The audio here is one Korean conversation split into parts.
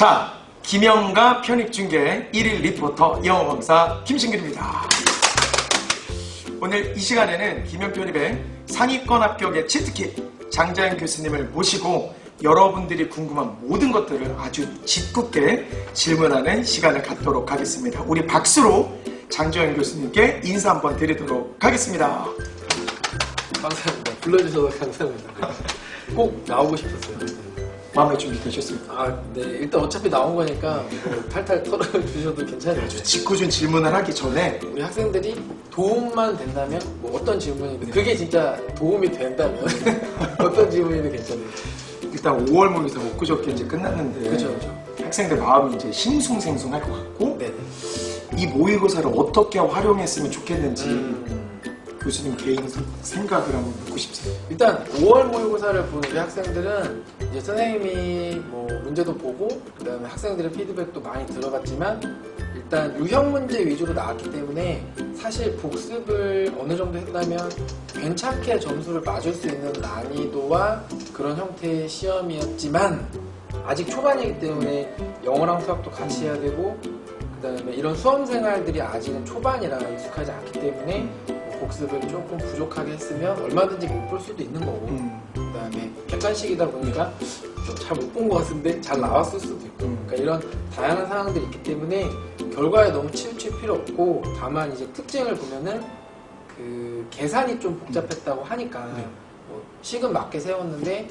자, 김영가 편입중계 1일 리포터 영어 강사 김신길입니다. 오늘 이 시간에는 김영 편입의 상위권 합격의 치트키 장자연 교수님을 모시고 여러분들이 궁금한 모든 것들을 아주 짓궂게 질문하는 시간을 갖도록 하겠습니다. 우리 박수로 장자연 교수님께 인사 한번 드리도록 하겠습니다. 감사합니다. 불러주셔서 감사합니다. 꼭 나오고 싶었어요. 마음의 준비 되셨습니까? 아, 네. 일단 어차피 나온 거니까 뭐 탈탈 털어주셔도 괜찮아요. 짓궂은 질문을 하기 전에 우리 학생들이 도움만 된다면 뭐 어떤 질문이든 그게 진짜 도움이 된다면 어떤 질문이든 괜찮아요. 일단 5월 모의고사 엊그저께 이제 끝났는데 그죠, 그죠. 학생들 마음이 이제 싱숭생숭할 것 같고 네네. 이 모의고사를 어떻게 활용했으면 좋겠는지 음, 교수님 개인 생각을 한번 묻고 싶습니다. 일단 5월 모의고사를 본 우리 학생들은 이제 선생님이 뭐 문제도 보고 그다음에 학생들의 피드백도 많이 들어봤지만 일단 유형 문제 위주로 나왔기 때문에 사실 복습을 어느 정도 했다면 괜찮게 점수를 맞을 수 있는 난이도와 그런 형태의 시험이었지만 아직 초반이기 때문에 영어랑 수학도 같이 해야 되고 그다음에 이런 수험 생활들이 아직은 초반이라 익숙하지 않기 때문에 뭐 복습을 조금 부족하게 했으면 얼마든지 못 볼 수도 있는 거고 음, 그 다음에 객관식이다 보니까 좀잘못 본 것 같은데 잘 나왔을 수도 있고 음. 그러니까 이런 다양한 상황들이 있기 때문에 결과에 너무 치우칠 필요 없고 다만 이제 특징을 보면은 그 계산이 좀 복잡했다고 하니까 네. 뭐 식은 맞게 세웠는데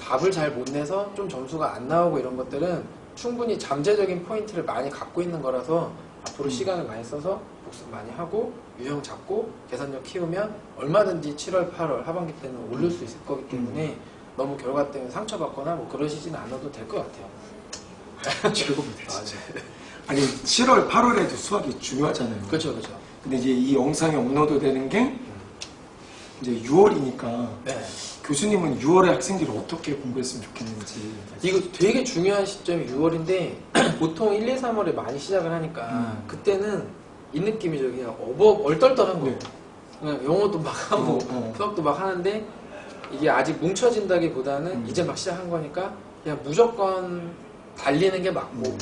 답을 잘 못 내서 좀 점수가 안 나오고 이런 것들은 충분히 잠재적인 포인트를 많이 갖고 있는 거라서 앞으로 음. 시간을 많이 써서 복습 많이 하고 유형 잡고 계산력 키우면 얼마든지 7월, 8월 하반기 때는 올릴 수 있을 거기 때문에 너무 결과 때문에 상처받거나 뭐 그러시진 않아도 될 것 같아요. 최고입니다 진짜. 아 니 7월, 8월에도 수학이 중요하잖아요. 그렇죠, 그렇죠. 근데 이제 이 영상이 업로드 되는 게 이제 6월이니까 네. 교수님은 6월에 학생들이 어떻게 공부했으면 좋겠는지 이거 되게 중요한 시점이 6월인데 보통 1, 2, 3월에 많이 시작을 하니까 음. 그때는 이 느낌이죠. 그냥 어버 얼떨떨한 거. 네. 그냥 영어도 막 하고 어, 어. 수학도 막 하는데 이게 아직 뭉쳐진다기보다는 음. 이제 막 시작한 거니까 그냥 무조건 달리는 게 맞고 음.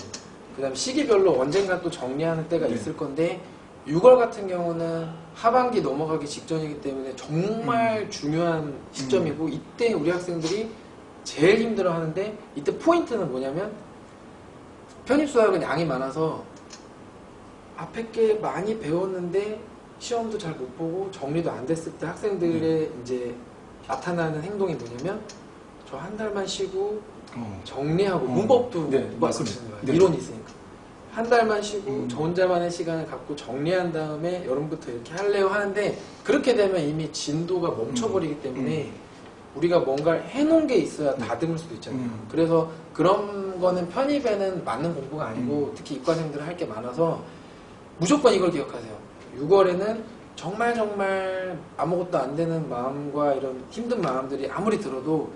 그다음 시기별로 언젠가 또 정리하는 때가 네. 있을 건데 6월 같은 경우는 하반기 넘어가기 직전이기 때문에 정말 음. 중요한 시점이고 이때 우리 학생들이 제일 힘들어 하는데 이때 포인트는 뭐냐면 편입 수학은 양이 많아서 앞에 게 많이 배웠는데 시험도 잘 못 보고 정리도 안 됐을 때 학생들의 이제 나타나는 행동이 뭐냐면 저 한 달만 쉬고 어. 정리하고 어. 문법도 네, 막 맞습니다. 네. 이론이 있으니까 한 달만 쉬고 음. 저 혼자만의 시간을 갖고 정리한 다음에 여름부터 이렇게 할래요 하는데 그렇게 되면 이미 진도가 멈춰버리기 때문에 우리가 뭔가를 해놓은 게 있어야 다듬을 수도 있잖아요. 음. 그래서 그런 거는 편입에는 맞는 공부가 아니고 특히 이과생들은 할 게 많아서 무조건 이걸 기억하세요. 6월에는 정말 정말 아무것도 안 되는 마음과 이런 힘든 마음들이 아무리 들어도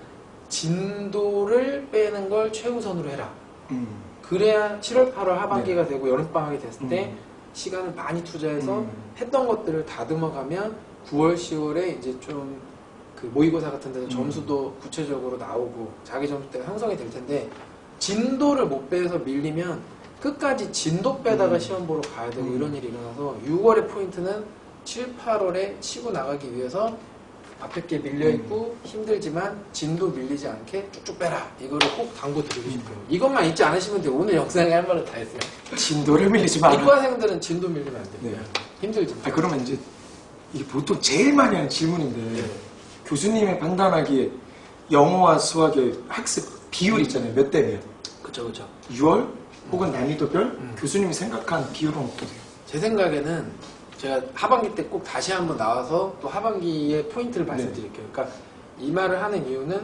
진도를 빼는 걸 최우선으로 해라. 음. 그래야 7월, 8월 하반기가 되고 여름방학이 됐을 때 음. 시간을 많이 투자해서 음. 했던 것들을 다듬어가면 9월, 10월에 이제 좀 그 모의고사 같은 데서 음. 점수도 구체적으로 나오고 자기 점수대가 형성이 될 텐데 진도를 못 빼서 밀리면 끝까지 진도 빼다가 음. 시험 보러 가야 되고 음. 이런 일이 일어나서 6월의 포인트는 7, 8월에 치고 나가기 위해서 앞에 게 밀려있고 힘들지만 진도 밀리지 않게 쭉쭉 빼라 이거를 꼭 당부 드리고 싶어요 이것만 잊지 않으시면 돼요 오늘 영상에 할 말은 다 했어요 진도를 밀리지 마라. 이과생들은 진도 밀리면 안 돼요 네. 힘들지만 아, 그러면 이제 이게 보통 제일 많이 하는 질문인데 네. 교수님의 판단하기에 영어와 수학의 학습 비율 있잖아요. 몇 대 몇? 그쵸 그쵸 6월 혹은 난이도별 음. 교수님이 생각한 비율은 어떠세요? 제 생각에는 제가 하반기 때 꼭 다시 한번 나와서 또 하반기의 포인트를 말씀드릴게요. 그러니까 이 말을 하는 이유는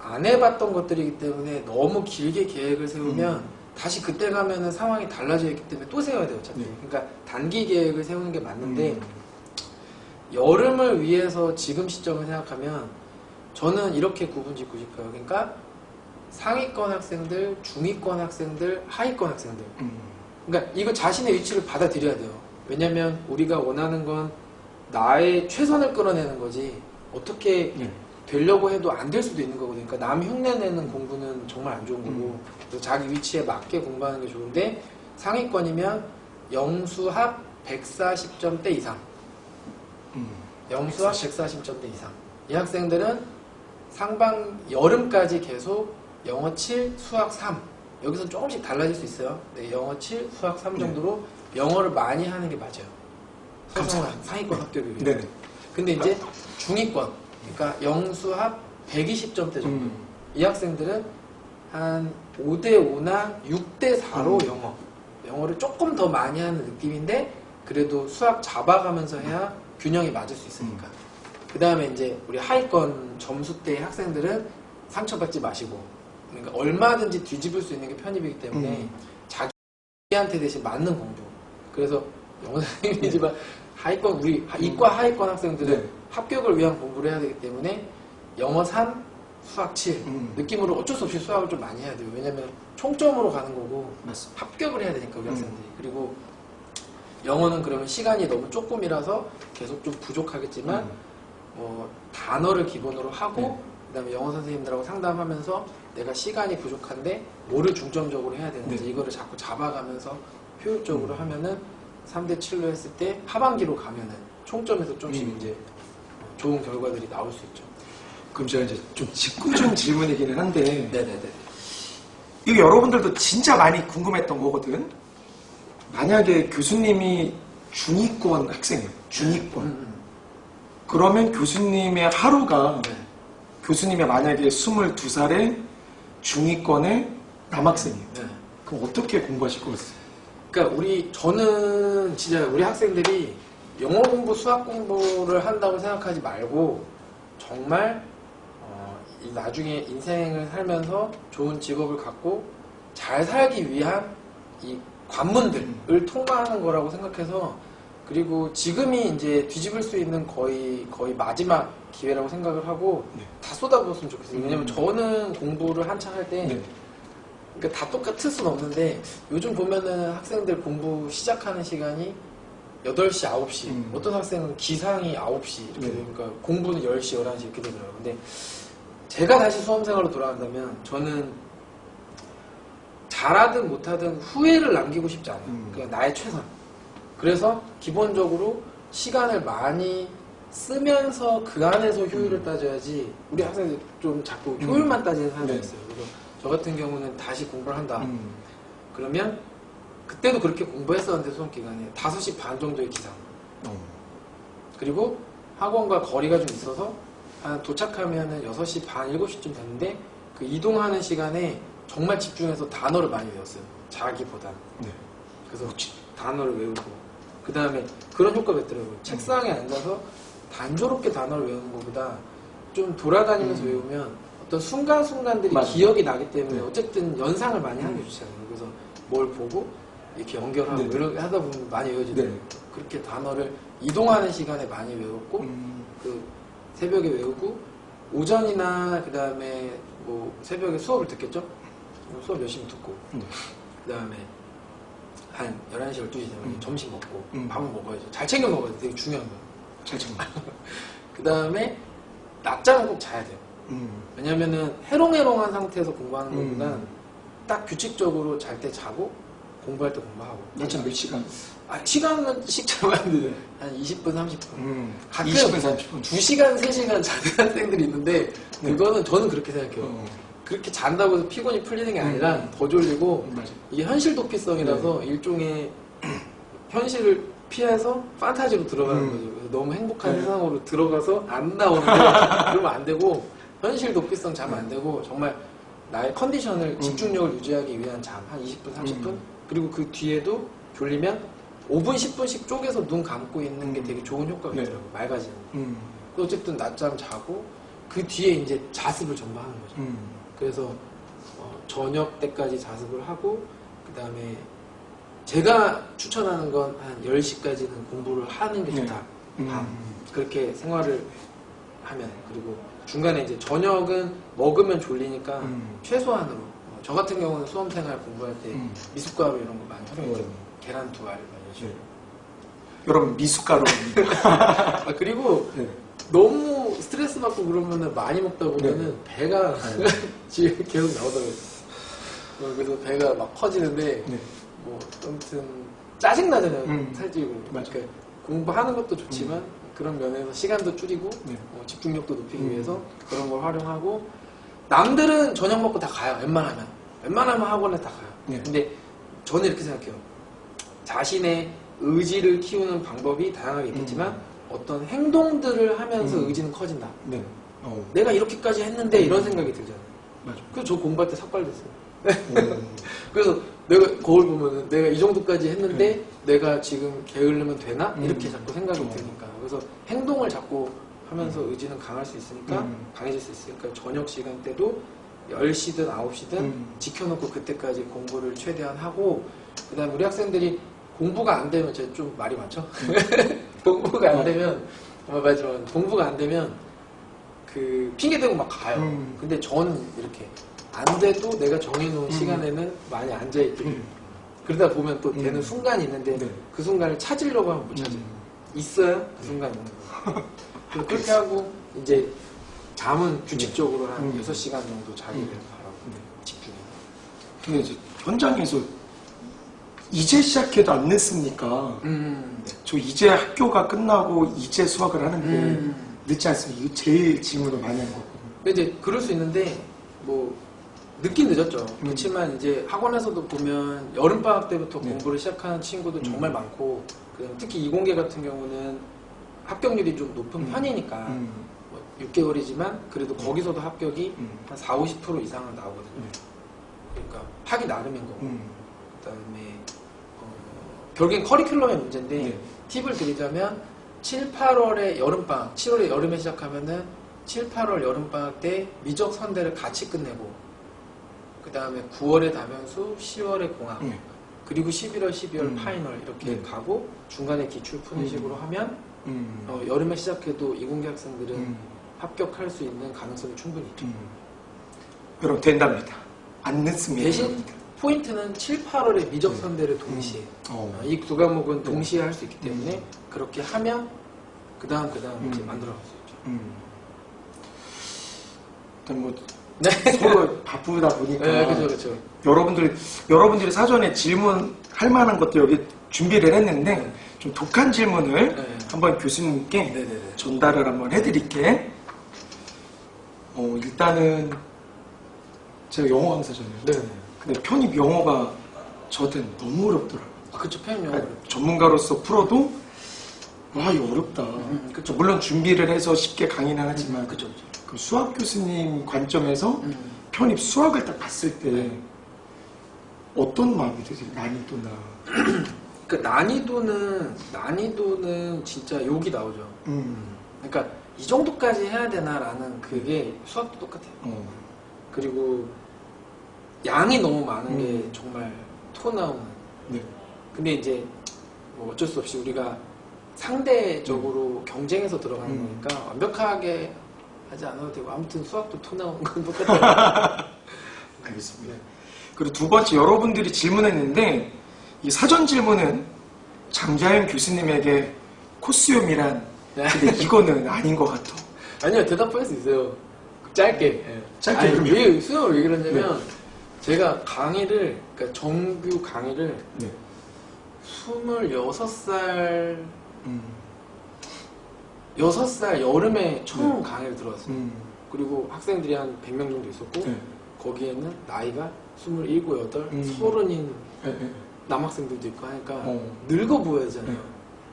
안 해봤던 것들이기 때문에 너무 길게 계획을 세우면 다시 그때 가면은 상황이 달라져 있기 때문에 또 세워야 돼요. 어차피. 네. 그러니까 단기 계획을 세우는 게 맞는데 음. 여름을 위해서 지금 시점을 생각하면 저는 이렇게 구분 짓고 싶어요. 그러니까 상위권 학생들, 중위권 학생들, 하위권 학생들. 음. 그러니까 이거 자신의 위치를 받아들여야 돼요. 왜냐면 우리가 원하는 건 나의 최선을 끌어내는 거지 어떻게 네. 되려고 해도 안 될 수도 있는 거거든요. 그러니까 남 흉내내는 공부는 정말 안 좋은 거고 그래서 자기 위치에 맞게 공부하는 게 좋은데 상위권이면 영수합 140점대 이상 음. 영수합 140점대 이상 이 학생들은 상반 여름까지 계속 영어 7, 수학 3 여기서 조금씩 달라질 수 있어요. 네, 영어 7, 수학 3 정도로 영어를 많이 하는 게 맞아요. 감사합니다. 상위권 학교를 위해. 네네. 근데 이제 중위권, 그러니까 영수합 120점대 정도. 음. 이 학생들은 한 5대5나 6대4로 음. 영어. 영어를 조금 더 많이 하는 느낌인데, 그래도 수학 잡아가면서 해야 균형이 맞을 수 있으니까. 그 다음에 이제 우리 하위권 점수대 학생들은 상처받지 마시고, 그러니까 얼마든지 뒤집을 수 있는 게 편입이기 때문에 음. 자기한테 대신 맞는 공부. 그래서 영어 선생님이지만 하위권, 우리 하- 이과 하위권 학생들은 네. 합격을 위한 공부를 해야 되기 때문에 영어 3, 수학 7 음. 느낌으로 어쩔 수 없이 수학을 좀 많이 해야 돼요. 왜냐면 총점으로 가는 거고 맞습니다. 합격을 해야 되니까 우리 음. 학생들이. 그리고 영어는 그러면 시간이 너무 조금이라서 계속 좀 부족하겠지만 음. 뭐 단어를 기본으로 하고 네. 그다음에 영어 선생님들하고 상담하면서 내가 시간이 부족한데 뭐를 중점적으로 해야 되는지 네. 음. 이거를 자꾸 잡아가면서 효율적으로 하면은 3대 7로 했을 때 하반기로 가면은 총점에서 좀씩 음. 이제 좋은 결과들이 나올 수 있죠. 그럼 제가 이제 좀 직구준 질문이기는 한데 네네네. 이거 여러분들도 진짜 많이 궁금했던 거거든. 만약에 교수님이 중위권 학생이에요. 중위권. 음, 그러면 교수님의 하루가 네. 교수님이 만약에 22살에 중위권의 남학생이에요. 네. 그럼 어떻게 공부하실 것 같아요? 그러니까 우리 저는 진짜 우리 학생들이 영어 공부, 수학 공부를 한다고 생각하지 말고 정말 어, 이 나중에 인생을 살면서 좋은 직업을 갖고 잘 살기 위한 이 관문들을 통과하는 거라고 생각해서 그리고 지금이 이제 뒤집을 수 있는 거의 거의 마지막 기회라고 생각을 하고 네. 다 쏟아부었으면 좋겠어요. 왜냐면 음. 저는 공부를 한창 할때 네. 그러니까 다 똑같을 수는 없는데 요즘 보면은 학생들 공부 시작하는 시간이 8시, 9시 음. 어떤 학생은 기상이 9시 이렇게 네. 되니까 공부는 10시, 11시 이렇게 되더라고요. 근데 제가 다시 수험생활로 돌아간다면 저는 잘하든 못하든 후회를 남기고 싶지 않아요. 음. 그냥 나의 최선. 그래서 기본적으로 시간을 많이 쓰면서 그 안에서 효율을 따져야지 우리 학생들 좀 자꾸 음. 효율만 따지는 사람들이 네. 있어요. 그래서 저 같은 경우는 다시 공부를 한다. 음. 그러면 그때도 그렇게 공부했었는데 수험 기간에 5시 반 정도의 기상. 어. 그리고 학원과 거리가 좀 있어서 한 도착하면은 6시 반, 7시쯤 됐는데 그 이동하는 시간에 정말 집중해서 단어를 많이 외웠어요. 자기보다. 네. 그래서 단어를 외우고 그 다음에 그런 효과가 있더라고요. 책상에 앉아서 단조롭게 단어를 외우는 것보다 좀 돌아다니면서 음. 외우면 어떤 순간순간들이 맞아요. 기억이 나기 때문에 네. 어쨌든 연상을 많이 하는 게 좋잖아요. 그래서 뭘 보고 이렇게 연결하고 네. 이렇게 하다 보면 많이 외워지더라고요. 네. 그렇게 단어를 이동하는 시간에 많이 외웠고 음. 그 새벽에 외우고 오전이나 그 다음에 뭐 새벽에 수업을 듣겠죠? 수업 열심히 듣고 네. 그 다음에 한 11시, 12시 되면 음. 점심 먹고 음. 밥은 먹어야죠. 잘 챙겨 먹어야 돼. 되게 중요한 거예요. 잘 참아. 그 다음에 낮잠은 꼭 자야 돼요. 음. 왜냐면은 해롱해롱한 상태에서 공부하는 음. 것보단 딱 규칙적으로 잘 때 자고 공부할 때 공부하고. 낮잠 몇 시간? 아, 시간은 돼요. 한 20분, 30분. 음. 가끔 20분, 30분. 2시간, 3시간 자는 학생들이 있는데 네. 그거는 저는 그렇게 생각해요. 어. 그렇게 잔다고 해서 피곤이 풀리는 게 아니라 음. 더 졸리고 맞아. 이게 현실 도피성이라서 일종의 현실을 피해서 판타지로 들어가는 음. 거죠. 그래서 너무 행복한 네. 세상으로 들어가서 안 나오는데 그러면 안 되고 현실 도피성 자면 안 되고 정말 나의 컨디션을 집중력을 유지하기 위한 잠 한 20분, 30분 음. 그리고 그 뒤에도 졸리면 5분, 10분씩 쪼개서 눈 감고 있는 게 음. 되게 좋은 효과가 네. 있더라고요. 맑아지는. 음. 그 어쨌든 낮잠 자고 그 뒤에 이제 자습을 전부 하는 거죠. 음. 그래서 어, 저녁 때까지 자습을 하고 그 다음에 제가 추천하는 건 한 10시까지는 공부를 하는 게 네. 좋다. 음. 밤. 그렇게 생활을 하면 그리고 중간에 이제 저녁은 먹으면 졸리니까 음. 최소한으로 어, 저 같은 경우는 수험생활 공부할 때 음. 미숫가루 이런 거 많이 활용했죠. 음. 계란 두 알, 이런 식으로. 네. 여러분 미숫가루. 아, 그리고 네. 너무 스트레스 받고 그러면은 많이 먹다 보면은 배가 지금 계속 나오더라고요. 어, 그래서 배가 막 커지는데 네. 뭐 아무튼 짜증 나잖아요. 음. 살찌고. 맞아. 그러니까 공부하는 것도 좋지만 그런 면에서 시간도 줄이고 네. 어, 집중력도 높이기 음. 위해서 그런 걸 활용하고 남들은 저녁 먹고 다 가요. 웬만하면 웬만하면 학원에 다 가요. 네. 근데 저는 이렇게 생각해요. 자신의 의지를 키우는 방법이 다양하게 있겠지만 어떤 행동들을 하면서 음. 의지는 커진다. 네. 어, 내가 이렇게까지 했는데 이런 생각이 들잖아요. 맞아. 그래서 저 공부할 때 삭발됐어요. 오. 그래서 내가 거울 보면은 내가 이 정도까지 했는데 내가 지금 게으르면 되나 음. 이렇게 자꾸 생각이 어. 드니까 그래서 행동을 자꾸 하면서 의지는 강할 수 있으니까 음. 강해질 수 있으니까 저녁 시간 때도 10시든 9시든 음. 지켜놓고 그때까지 공부를 최대한 하고 그 다음에 우리 학생들이 공부가 안 되면 제가 좀 말이 많죠 공부가 안 어. 되면 어, 맞지만 공부가 안 되면 그 핑계 대고 막 가요 음. 근데 저는 이렇게 안 돼도 내가 정해놓은 음. 시간에는 많이 앉아 있게 음. 그러다 보면 또 되는 음. 순간이 있는데 네. 그 순간을 찾으려고 하면 못 찾아요. 음. 있어요? 그 순간 있는 거. 그래서 그렇게 하고 이제 잠은 규칙적으로 한 음. 6시간 정도 자기를 음. 바라고 네. 집중해서. 근데 이제 현장에서 이제 시작해도 안 늦습니까? 음. 저 이제 학교가 끝나고 이제 수학을 하는데 음. 늦지 않습니까? 이거 제일 질문을 많이 하는 거거든요. 근데 이제 그럴 수 있는데 뭐 늦긴 늦었죠. 음. 그렇지만 이제 학원에서도 보면 여름 방학 때부터 네. 공부를 시작하는 정말 음. 많고 그다음에 특히 이공계 같은 경우는 합격률이 좀 높은 음. 편이니까 음. 뭐 6개월이지만 그래도 음. 거기서도 합격이 음. 한 4, 50% 이상은 나오거든요. 네. 그러니까 하기 나름인 거고. 음. 그다음에 어, 결국엔 커리큘럼의 문제인데 네. 팁을 드리자면 7, 8월에 여름방학, 7월에 여름에 시작하면은 7, 8월 여름방학 때 미적 선대를 같이 끝내고 그 다음에 9월에 다면수, 10월에 공학 네. 그리고 11월, 12월 음. 파이널 이렇게 네. 가고 중간에 기출 푸는 음. 식으로 하면 음. 어, 여름에 시작해도 이공계 학생들은 음. 합격할 수 있는 가능성이 충분히 있죠. 음. 여러분 된답니다. 안 늦습니다. 대신 포인트는 7, 8월에 미적 선대를 동시에 어. 이 두 과목은 네. 동시에 할 수 있기 때문에 그렇게 하면 그 다음 그 다음 이제 음. 만들어갈 수 있죠. 음. 일단 뭐 네, 서로 바쁘다 보니까 네, 그죠, 그죠. 여러분들 여러분들이 사전에 질문 할 만한 것도 여기 준비를 했는데 네. 좀 독한 질문을 네. 한번 교수님께 네, 네, 네. 전달을 한번 해드릴게. 어 일단은 제가 영어 강사잖아요. 네. 근데 편입 영어가 저한테는 너무 어렵더라고요. 아, 그쵸, 펜 영어. 그러니까 전문가로서 풀어도 와 이거 어렵다. 음, 그쵸. 물론 준비를 해서 쉽게 강의는 하지만 그쵸, 그쵸. 그 수학 교수님 관점에서 음. 편입 수학을 딱 봤을 때 어떤 마음이 드세요? 난이도나. 그 난이도는, 난이도는 진짜 욕이 나오죠. 음. 그러니까 이 정도까지 해야 되나라는 그게 수학도 똑같아요. 어. 그리고 양이 너무 많은 음. 게 정말 토 나오는. 네. 근데 이제 뭐 어쩔 수 없이 우리가 상대적으로 경쟁해서 들어가는 음. 거니까 완벽하게 하지 않아도 되고 아무튼 수학도 토 나오는 건 똑같아요. 알겠습니다. 그리고 두 번째 여러분들이 질문했는데 이 사전 질문은 장자연 교수님에게 코스염이란 네. 근데 이거는 아닌 것 같아. 아니요 대답할 수 있어요. 짧게. 예. 짧게 아니. 왜 수영을 왜 그러냐면 제가 강의를 그러니까 정규 강의를 네. 26살 음. 6살 여름에 처음 네. 강의를 들어왔어요. 음. 그리고 학생들이 한 100명 정도 있었고 네. 거기에는 나이가 27, 8, 음. 30인 네, 네. 남학생들도 있고 하니까 어. 늙어 보여잖아요. 네.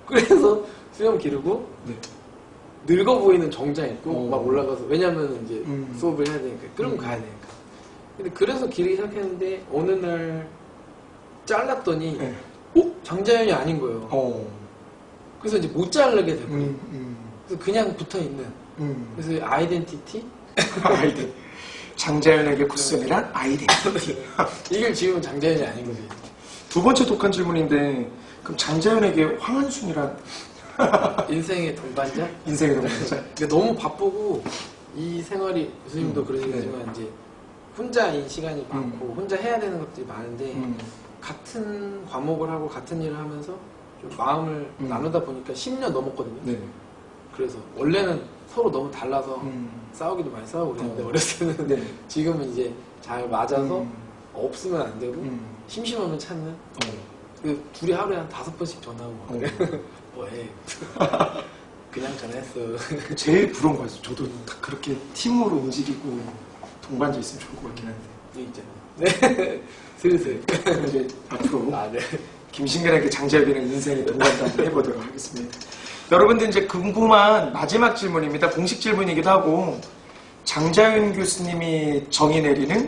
그래서 수염 기르고 네. 늙어 보이는 정장 입고 어. 막 올라가서 왜냐면 이제 음. 수업을 해야 되니까 끌고 음. 가야 되니까. 근데 그래서 기르기 시작했는데 어느 날 잘랐더니 네. 어? 장자연이 아닌 거예요. 어. 그래서 이제 못 자르게 되고 음. 음. 그래서 그냥 붙어 있는. 음. 그래서 아이덴티티 아이디. 장자연에게 코스염이란 아이덴티티. 이걸 지우면 장자연이 아닌 거지. 두 번째 독한 질문인데 그럼 장자연에게 황한순이란 인생의 동반자? 인생의 동반자? 근데 너무 바쁘고 이 생활이 교수님도 음, 그러시겠지만 이제 혼자인 시간이 많고 혼자 해야 되는 것들이 많은데 음. 같은 과목을 하고 같은 일을 하면서 좀 마음을 음. 나누다 보니까 10년 넘었거든요. 네. 그래서 원래는 서로 너무 달라서 음. 싸우기도 많이 싸우고 그랬는데 어. 어렸을 때는 네. 지금은 이제 잘 맞아서 음. 없으면 안 되고 음. 심심하면 찾는 어. 그 둘이 하루에 한 다섯 번씩 전화하고 막 어. 그래 뭐해 그냥 전화했어 제일 부러운 거 같아요. 저도 다 그렇게 팀으로 움직이고 동반자 있으면 좋을 것 같긴 한데. 이거 있잖아 네 슬슬 그럼 이제 앞으로 아 네 김신근에게 장재빈의 인생의 동반자 한번 해보도록 하겠습니다. 여러분들 이제 궁금한 마지막 질문입니다. 공식 질문이기도 하고 장자윤 교수님이 정의 내리는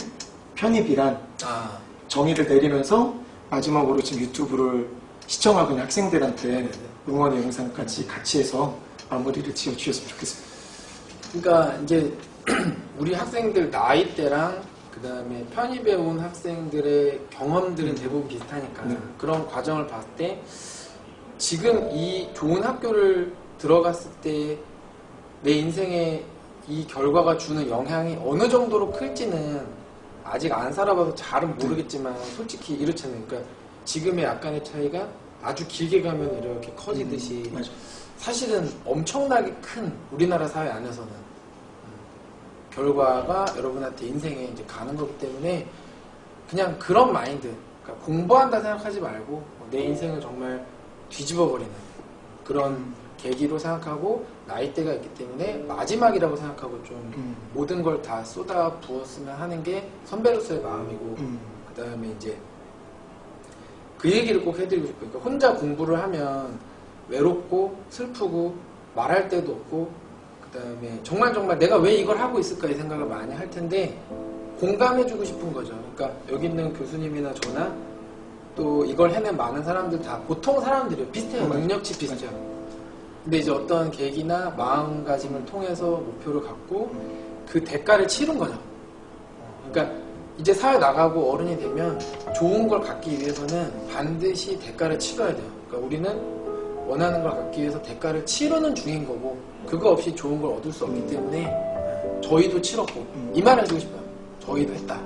편입이란 아 정의를 내리면서 마지막으로 지금 유튜브를 시청하고 있는 학생들한테 응원의 영상까지 같이 해서 마무리를 지어주셨으면 좋겠습니다. 그러니까 이제 우리 학생들 나이대랑 그 다음에 편입해 온 학생들의 경험들은 대부분 비슷하니까 네. 그런 과정을 봤을 때 지금 이 좋은 학교를 들어갔을 때 내 인생에 이 결과가 주는 영향이 어느 정도로 클지는 아직 안 살아봐서 잘은 모르겠지만 솔직히 이렇잖아요. 그러니까 지금의 약간의 차이가 아주 길게 가면 이렇게 커지듯이 맞아. 사실은 엄청나게 큰 우리나라 사회 안에서는 음, 결과가 여러분한테 인생에 이제 가는 거기 때문에 그냥 그런 마인드, 그러니까 공부한다 생각하지 말고 내 인생을 정말 뒤집어 버리는 그런 계기로 생각하고 나이대가 있기 때문에 마지막이라고 생각하고 좀 음. 모든 걸 다 쏟아 부었으면 하는 게 선배로서의 마음이고 음. 그 다음에 이제 그 얘기를 꼭 해드리고 싶어요. 그러니까 혼자 공부를 하면 외롭고 슬프고 말할 데도 없고 그 다음에 정말 정말 내가 왜 이걸 하고 있을까 이 생각을 많이 할 텐데 공감해주고 싶은 거죠. 그러니까 여기 있는 교수님이나 저나 또 이걸 해낸 많은 사람들 다 보통 사람들이에요. 비슷해요. 맞아요. 능력치 비슷해요. 근데 이제 어떤 계기나 마음가짐을 통해서 목표를 갖고 그 대가를 치른 거죠. 그러니까 이제 사회 나가고 어른이 되면 좋은 걸 갖기 위해서는 반드시 대가를 치러야 돼요. 그러니까 우리는 원하는 걸 갖기 위해서 대가를 치르는 중인 거고 그거 없이 좋은 걸 얻을 수 없기 때문에 저희도 치렀고 이 말을 해주고 싶어요. 저희도 했다.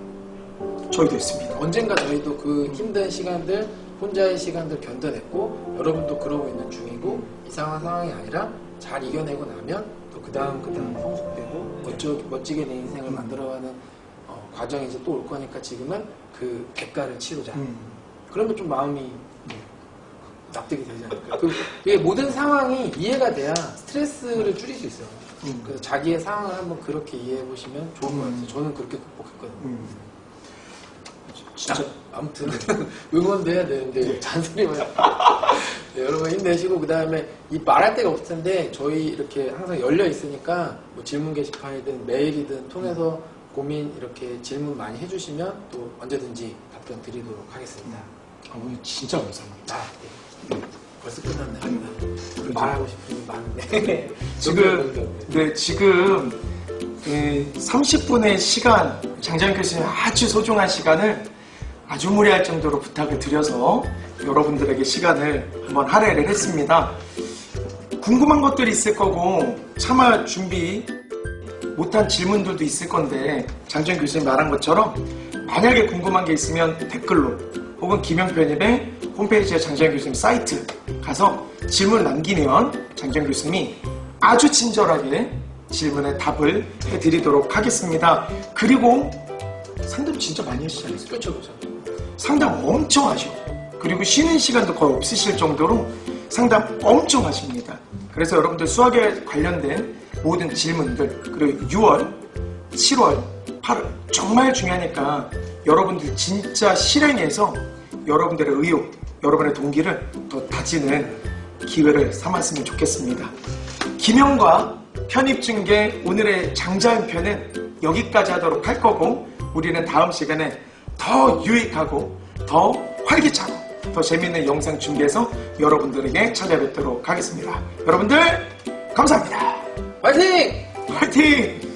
저희도 있습니다. 언젠가 저희도 그 힘든 시간들 혼자의 시간들 견뎌냈고 여러분도 그러고 있는 중이고 이상한 상황이 아니라 잘 이겨내고 나면 또 그 다음 그 다음 성숙되고 멋져, 멋지게 내 인생을 만들어가는 어, 과정이 이제 또 올 거니까 지금은 그 대가를 치르자. 음. 그러면 좀 마음이 납득이 되지 않을까. 그, 그게 모든 상황이 이해가 돼야 스트레스를 줄일 수 있어요. 음. 그래서 자기의 상황을 한번 그렇게 이해해 보시면 좋은 것 같아요. 저는 그렇게 극복했거든요. 음. 진짜 아무튼 응원도 해야 되는데 잔소리만 네, 여러분 힘내시고 그 다음에 이 말할 데가 없을 텐데 저희 이렇게 항상 열려 있으니까 뭐 질문 게시판이든 메일이든 통해서 고민 이렇게 질문 많이 해주시면 또 언제든지 답변 드리도록 하겠습니다. 아, 오늘 진짜 감사합니다. 아, 네. 벌써 끝났네요. 말하고 싶은 게 많은데 지금 네 지금 그 30분의 시간 장장 교수님 아주 소중한 시간을 아주 무리할 정도로 부탁을 드려서 여러분들에게 시간을 한번 할애를 했습니다. 궁금한 것들이 있을 거고 차마 준비 못한 질문들도 있을 건데 장정 교수님 말한 것처럼 만약에 궁금한 게 있으면 댓글로 혹은 김영편입의 홈페이지에 장정 교수님 사이트 가서 질문 남기면 장정 교수님이 아주 친절하게 질문에 답을 해드리도록 하겠습니다. 그리고 상담 진짜 많이 하시잖아요. 그렇죠, 그렇죠. 상담 엄청 하셔. 그리고 쉬는 시간도 거의 없으실 정도로 상담 엄청 하십니다. 그래서 여러분들 수학에 관련된 모든 질문들, 그리고 6월, 7월, 8월, 정말 중요하니까 여러분들 진짜 실행해서 여러분들의 의욕, 여러분의 동기를 더 다지는 기회를 삼았으면 좋겠습니다. 김영과 편입중계 오늘의 장자연 편은 여기까지 하도록 할 거고 우리는 다음 시간에 더 유익하고 더 활기차고 더 재밌는 영상 준비해서 여러분들에게 찾아뵙도록 하겠습니다. 여러분들 감사합니다. 화이팅! 화이팅!